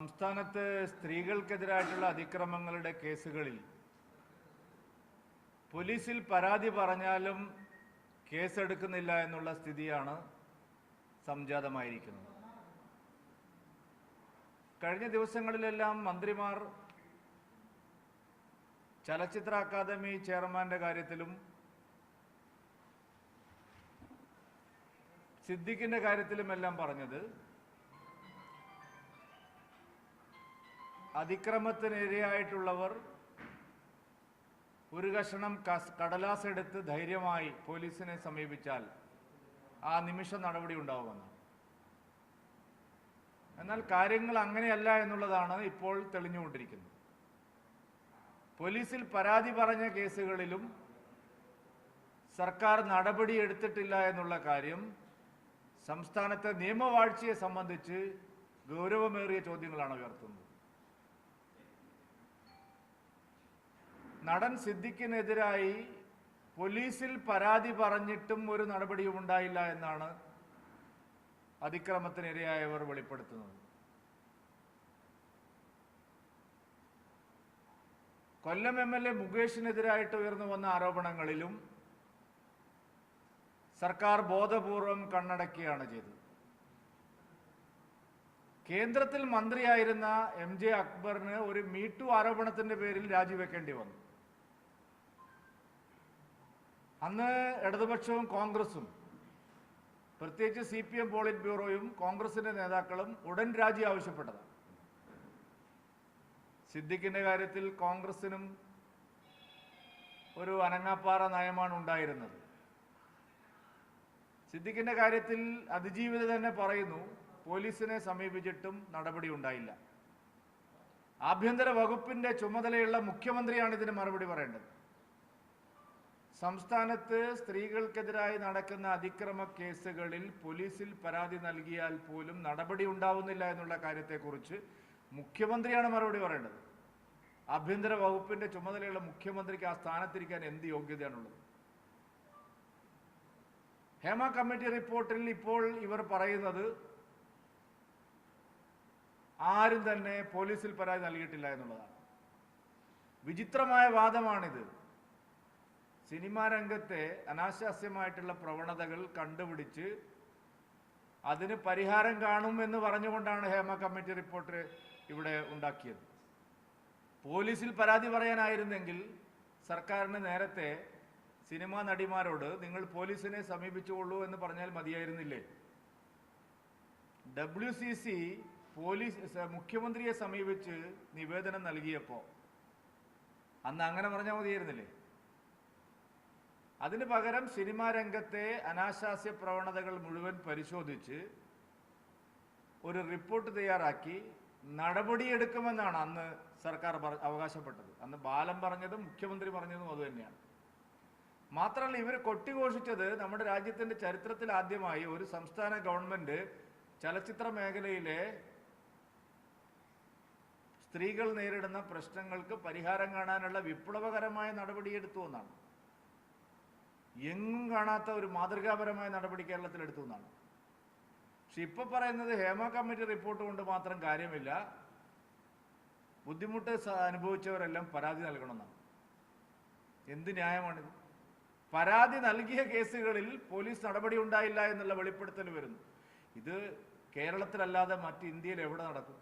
സംസ്ഥാനത്ത് സ്ത്രീകൾക്കെതിരായിട്ടുള്ള അതിക്രമങ്ങളുടെ കേസുകളിൽ പോലീസിൽ പരാതി പറഞ്ഞാലും കേസെടുക്കുന്നില്ല എന്നുള്ള സ്ഥിതിയാണ് സംജാതമായിരിക്കുന്നത്. കഴിഞ്ഞ ദിവസങ്ങളിലെല്ലാം മന്ത്രിമാർ ചലച്ചിത്ര അക്കാദമി ചെയർമാന്റെ കാര്യത്തിലും സിദ്ദിഖിന്റെ കാര്യത്തിലുമെല്ലാം പറഞ്ഞത് അതിക്രമത്തിനിരയായിട്ടുള്ളവർ ഒരു കഷണം കടലാസ് എടുത്ത് ധൈര്യമായി പോലീസിനെ സമീപിച്ചാൽ ആ നിമിഷ നടപടി ഉണ്ടാവുമെന്ന്. എന്നാൽ കാര്യങ്ങൾ അങ്ങനെയല്ല എന്നുള്ളതാണ് ഇപ്പോൾ തെളിഞ്ഞുകൊണ്ടിരിക്കുന്നത്. പോലീസിൽ പരാതി പറഞ്ഞ കേസുകളിലും സർക്കാർ നടപടി എടുത്തിട്ടില്ല എന്നുള്ള കാര്യം സംസ്ഥാനത്തെ നിയമവാഴ്ചയെ സംബന്ധിച്ച് ഗൗരവമേറിയ ചോദ്യങ്ങളാണ് ഉയർത്തുന്നത്. നടൻ സിദ്ദിഖിനെതിരായി പോലീസിൽ പരാതി പറഞ്ഞിട്ടും ഒരു നടപടിയും ഉണ്ടായില്ല എന്നാണ് അതിക്രമത്തിനിരയായവർ വെളിപ്പെടുത്തുന്നത്. കൊല്ലം എം എൽ എ മുകേഷിനെതിരായിട്ട് ഉയർന്നു വന്ന ആരോപണങ്ങളിലും സർക്കാർ ബോധപൂർവം കണ്ണടക്കുകയാണ് ചെയ്തത്. കേന്ദ്രത്തിൽ മന്ത്രിയായിരുന്ന എം ജെ അക്ബറിന് ഒരു ടു ആരോപണത്തിന്റെ പേരിൽ രാജിവെക്കേണ്ടി വന്നു. അന്ന് ഇടതുപക്ഷവും കോൺഗ്രസും പ്രത്യേകിച്ച് സി പി എം പോളിറ്റ് ബ്യൂറോയും കോൺഗ്രസിന്റെ നേതാക്കളും ഉടൻ രാജി ആവശ്യപ്പെട്ടതാണ്. സിദ്ദിഖിന്റെ കാര്യത്തിൽ കോൺഗ്രസിനും ഒരു അനങ്ങാപ്പാറ നയമാണ് ഉണ്ടായിരുന്നത്. സിദ്ദിഖിന്റെ കാര്യത്തിൽ അതിജീവിത തന്നെ പറയുന്നു പോലീസിനെ സമീപിച്ചിട്ടും നടപടി ഉണ്ടായില്ല. ആഭ്യന്തര വകുപ്പിന്റെ ചുമതലയുള്ള മുഖ്യമന്ത്രിയാണ് ഇതിന് മറുപടി പറയേണ്ടത്. സംസ്ഥാനത്ത് സ്ത്രീകൾക്കെതിരായി നടക്കുന്ന അതിക്രമ കേസുകളിൽ പോലീസിൽ പരാതി നൽകിയാൽ പോലും നടപടി ഉണ്ടാവുന്നില്ല എന്നുള്ള കാര്യത്തെക്കുറിച്ച് മുഖ്യമന്ത്രിയാണ് മറുപടി പറയേണ്ടത്. ആഭ്യന്തര വകുപ്പിന്റെ ചുമതലയുള്ള മുഖ്യമന്ത്രിക്ക് ആ സ്ഥാനത്തിരിക്കാൻ എന്ത് യോഗ്യതയാണുള്ളത്? ഹേമ കമ്മിറ്റി റിപ്പോർട്ടിൽ ഇപ്പോൾ ഇവർ പറയുന്നത് ആരും തന്നെ പോലീസിൽ പരാതി നൽകിയിട്ടില്ല എന്നുള്ളതാണ്. വിചിത്രമായ വാദമാണിത്. സിനിമാ രംഗത്തെ അനാശാസ്യമായിട്ടുള്ള പ്രവണതകൾ കണ്ടുപിടിച്ച് അതിന് പരിഹാരം കാണും എന്ന് പറഞ്ഞുകൊണ്ടാണ് ഹേമ കമ്മിറ്റി റിപ്പോർട്ട് ഇവിടെ ഉണ്ടാക്കിയത്. പോലീസിൽ പരാതി പറയാനായിരുന്നെങ്കിൽ സർക്കാരിന് നേരത്തെ സിനിമാ നടിമാരോട് നിങ്ങൾ പോലീസിനെ സമീപിച്ചുകൊള്ളൂ എന്ന് പറഞ്ഞാൽ മതിയായിരുന്നില്ലേ? ഡബ്ല്യു സി സി പോലീസ് മുഖ്യമന്ത്രിയെ സമീപിച്ച് നിവേദനം നൽകിയപ്പോൾ അന്ന് അങ്ങനെ പറഞ്ഞാൽ മതിയായിരുന്നില്ലേ? അതിന് പകരം സിനിമാ രംഗത്തെ അനാശാസ്യ പ്രവണതകൾ മുഴുവൻ പരിശോധിച്ച് ഒരു റിപ്പോർട്ട് തയ്യാറാക്കി നടപടിയെടുക്കുമെന്നാണ് അന്ന് സർക്കാർ അവകാശപ്പെട്ടത്. അന്ന് ബാലൻ പറഞ്ഞതും മുഖ്യമന്ത്രി പറഞ്ഞതും അതുതന്നെയാണ് മാത്രമല്ല ഇവർ കൊട്ടിഘോഷിച്ചത് നമ്മുടെ രാജ്യത്തിന്റെ ചരിത്രത്തിൽ ആദ്യമായി ഒരു സംസ്ഥാന ഗവൺമെന്റ് ചലച്ചിത്ര മേഖലയിലെ സ്ത്രീകൾ നേരിടുന്ന പ്രശ്നങ്ങൾക്ക് പരിഹാരം കാണാനുള്ള വിപ്ലവകരമായ നടപടിയെടുത്തു എന്നാണ്. എങ്ങും കാണാത്ത ഒരു മാതൃകാപരമായ നടപടി കേരളത്തിൽ എടുത്തു എന്നാണ്. പക്ഷെ ഇപ്പൊ പറയുന്നത് ഹേമ കമ്മിറ്റി റിപ്പോർട്ട് കൊണ്ട് മാത്രം കാര്യമില്ല. ബുദ്ധിമുട്ട് അനുഭവിച്ചവരെല്ലാം പരാതി നൽകണമെന്നാണ്. എന്ത് ന്യായമാണിത് പരാതി നൽകിയ കേസുകളിൽ പോലീസ് നടപടി ഉണ്ടായില്ല എന്നുള്ള വെളിപ്പെടുത്തൽ വരുന്നു. ഇത് കേരളത്തിലല്ലാതെ മറ്റ് ഇന്ത്യയിൽ എവിടെ നടക്കും?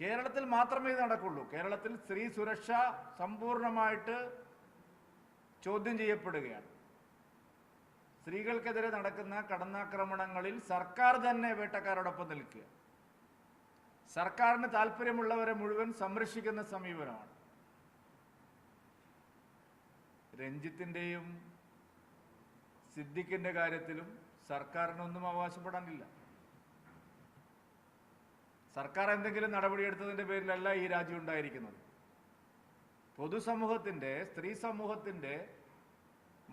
കേരളത്തിൽ മാത്രമേ ഇത് നടക്കുള്ളൂ. കേരളത്തിൽ സ്ത്രീ സുരക്ഷ സമ്പൂർണമായിട്ട് ചോദ്യം ചെയ്യപ്പെടുകയാണ്. സ്ത്രീകൾക്കെതിരെ നടക്കുന്ന കടന്നാക്രമണങ്ങളിൽ സർക്കാർ തന്നെ വേട്ടക്കാരോടൊപ്പം നിൽക്കുക. സർക്കാരിന് താല്പര്യമുള്ളവരെ മുഴുവൻ സംരക്ഷിക്കുന്ന സമീപനമാണ്. രഞ്ജിത്തിന്റെയും സിദ്ദിഖിന്റെ കാര്യത്തിലും സർക്കാരിനൊന്നും അവകാശപ്പെടാനില്ല. സർക്കാർ എന്തെങ്കിലും നടപടിയെടുത്തതിന്റെ പേരിലല്ല ഈ രാജ്യം ഉണ്ടായിരിക്കുന്നത്. പൊതുസമൂഹത്തിന്റെ സ്ത്രീ സമൂഹത്തിന്റെ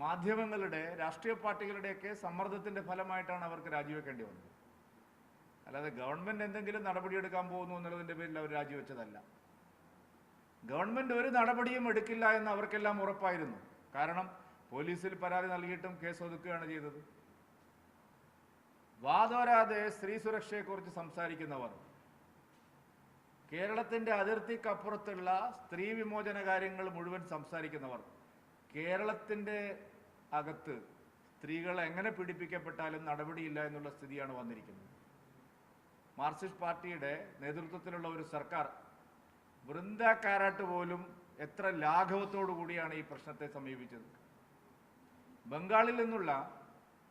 മാധ്യമങ്ങളുടെ രാഷ്ട്രീയ പാർട്ടികളുടെയൊക്കെ സമ്മർദ്ദത്തിന്റെ ഫലമായിട്ടാണ് അവർക്ക് രാജിവെക്കേണ്ടി വന്നത്. അല്ലാതെ ഗവൺമെന്റ് എന്തെങ്കിലും നടപടിയെടുക്കാൻ പോകുന്നു എന്നുള്ളതിന്റെ പേരിൽ അവർ രാജിവെച്ചതല്ല. ഗവൺമെന്റ് ഒരു നടപടിയും എടുക്കില്ല എന്ന് അവർക്കെല്ലാം ഉറപ്പായിരുന്നു. കാരണം പോലീസിൽ പരാതി നൽകിയിട്ടും കേസ് ഒതുക്കുകയാണ് ചെയ്തത്. വാതോരാതെ സ്ത്രീ സുരക്ഷയെക്കുറിച്ച് സംസാരിക്കുന്നവർ. കേരളത്തിന്റെ അതിർത്തിക്കപ്പുറത്തുള്ള സ്ത്രീ വിമോചന കാര്യങ്ങൾ മുഴുവൻ സംസാരിക്കുന്നവർ. കേരളത്തിന്റെ അകത്ത് സ്ത്രീകൾ എങ്ങനെ പീഡിപ്പിക്കപ്പെട്ടാലും നടപടിയില്ല എന്നുള്ള സ്ഥിതിയാണ് വന്നിരിക്കുന്നത്. മാർക്സിസ്റ്റ് പാർട്ടിയുടെ നേതൃത്വത്തിലുള്ള ഒരു സർക്കാർ വൃന്ദ പോലും എത്ര ലാഘവത്തോടു കൂടിയാണ് ഈ പ്രശ്നത്തെ സമീപിച്ചത്. ബംഗാളിൽ നിന്നുള്ള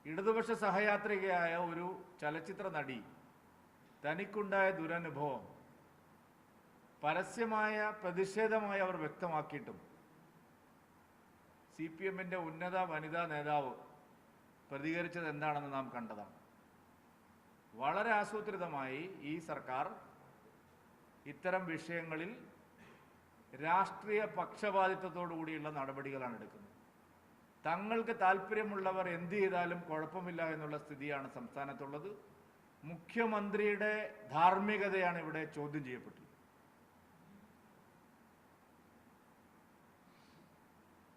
ഇടതുപക്ഷ സഹയാത്രികയായ ഒരു ചലച്ചിത്ര നടി തനിക്കുണ്ടായ ദുരനുഭവം പരസ്യമായ പ്രതിഷേധമായി അവർ വ്യക്തമാക്കിയിട്ടും സി പി എമ്മിന്റെ ഉന്നത വനിതാ നേതാവ് പ്രതികരിച്ചത് എന്താണെന്ന് നാം കണ്ടതാണ്. വളരെ ആസൂത്രിതമായി ഈ സർക്കാർ ഇത്തരം വിഷയങ്ങളിൽ രാഷ്ട്രീയ പക്ഷപാതിത്വത്തോടു കൂടിയുള്ള നടപടികളാണ് എടുക്കുന്നത്. തങ്ങൾക്ക് താല്പര്യമുള്ളവർ എന്ത് ചെയ്താലും കുഴപ്പമില്ല എന്നുള്ള സ്ഥിതിയാണ് സംസ്ഥാനത്തുള്ളത്. മുഖ്യമന്ത്രിയുടെ ധാർമ്മികതയാണ് ഇവിടെ ചോദ്യം ചെയ്യപ്പെട്ടത്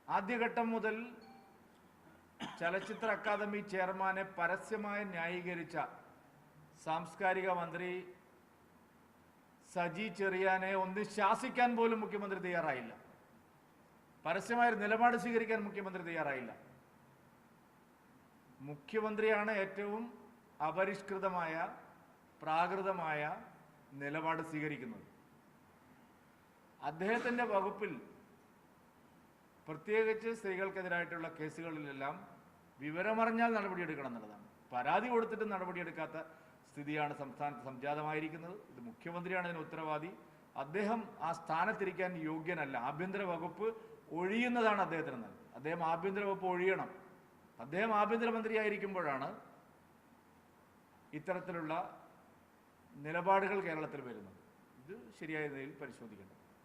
ആദ്യഘട്ടം മുതൽ ചലച്ചിത്ര അക്കാദമി ചെയർമാനെ പരസ്യമായി ന്യായീകരിച്ച സാംസ്കാരിക മന്ത്രി സജി ചെറിയാനെ ഒന്ന് ശാസിക്കാൻ പോലും മുഖ്യമന്ത്രി തയ്യാറായില്ല. പരസ്യമായ നിലപാട് സ്വീകരിക്കാൻ മുഖ്യമന്ത്രി തയ്യാറായില്ല. മുഖ്യമന്ത്രിയാണ് ഏറ്റവും അപരിഷ്കൃതമായ പ്രാകൃതമായ നിലപാട് സ്വീകരിക്കുന്നത്. അദ്ദേഹത്തിന്റെ വകുപ്പിൽ പ്രത്യേകിച്ച് സ്ത്രീകൾക്കെതിരായിട്ടുള്ള കേസുകളിലെല്ലാം വിവരമറിഞ്ഞാൽ നടപടിയെടുക്കണം എന്നുള്ളതാണ്. പരാതി കൊടുത്തിട്ട് നടപടിയെടുക്കാത്ത സ്ഥിതിയാണ് സംസ്ഥാനത്ത് സംജാതമായിരിക്കുന്നത്. ഇത് മുഖ്യമന്ത്രിയാണ് ഇതിന് ഉത്തരവാദി. അദ്ദേഹം ആ സ്ഥാനത്തിരിക്കാൻ യോഗ്യനല്ല. ആഭ്യന്തര വകുപ്പ് ഒഴിയുന്നതാണ് അദ്ദേഹത്തിന് നല്ലത്. അദ്ദേഹം ആഭ്യന്തര വകുപ്പ് ഒഴിയണം. അദ്ദേഹം ആഭ്യന്തരമന്ത്രിയായിരിക്കുമ്പോഴാണ് ഇത്തരത്തിലുള്ള നിലപാടുകൾ കേരളത്തിൽ വരുന്നത്. ഇത് ശരിയായ നിലയിൽ പരിശോധിക്കണം